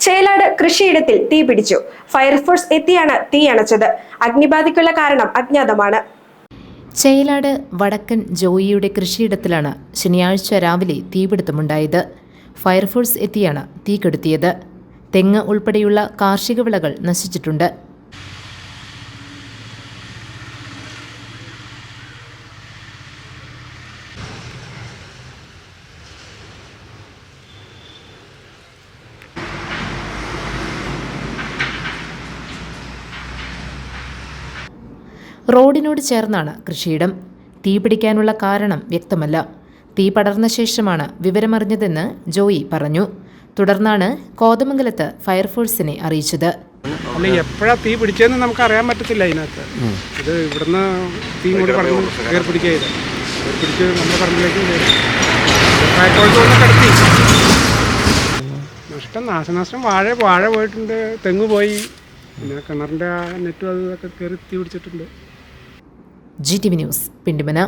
ചേലാട് കൃഷിയിടത്തിൽ തീ പിടിച്ചു. ഫയർഫോഴ്സ് എത്തിയാണ് തീ അണച്ചത്. അഗ്നിബാധയ്ക്കുള്ള കാരണം അജ്ഞാതമാണ്. ചേലാട് വടക്കൻ ജോയിയുടെ കൃഷിയിടത്തിലാണ് ശനിയാഴ്ച രാവിലെ തീപിടുത്തമുണ്ടായത്. ഫയർഫോഴ്സ് എത്തിയാണ് തീ കെടുത്തിയത്. തെങ്ങ് ഉൾപ്പെടെയുള്ള കാർഷിക വിളകൾ നശിച്ചിട്ടുണ്ട്. റോഡിനോട് ചേർന്നാണ് കൃഷിയിടം. തീ പിടിക്കാനുള്ള കാരണം വ്യക്തമല്ല. തീ പടർന്ന ശേഷമാണ് വിവരമറിഞ്ഞതെന്ന് ജോയി പറഞ്ഞു. തുടർന്നാണ് കോതമംഗലത്ത് ഫയർഫോഴ്സിനെ അറിയിച്ചത്. അല്ല എപ്പോഴാ തീ പിടിച്ചതെന്ന് നമുക്ക് അറിയാൻ പറ്റത്തില്ല അതിനകത്ത്. ഇത് ഇവിടുന്ന് തീ ഇങ്ങോട്ട് പറഞ്ഞു കയറി പിടിക്കുക ചെയ്ത് കയറി പിടിച്ച് നമ്മുടെ പറമ്പിലേക്ക് ഫയർഫോഴ്സ് കൊണ്ട് കടത്തി. നഷ്ടം നാശനാശം വാഴ വാഴ പോയിട്ടുണ്ട്. തെങ്ങ് പോയി. പിന്നെ കിണറിന്റെ ആ നെറ്റും അതൊക്കെ കയറി തീ പിടിച്ചിട്ടുണ്ട്. G T V news Pindimana.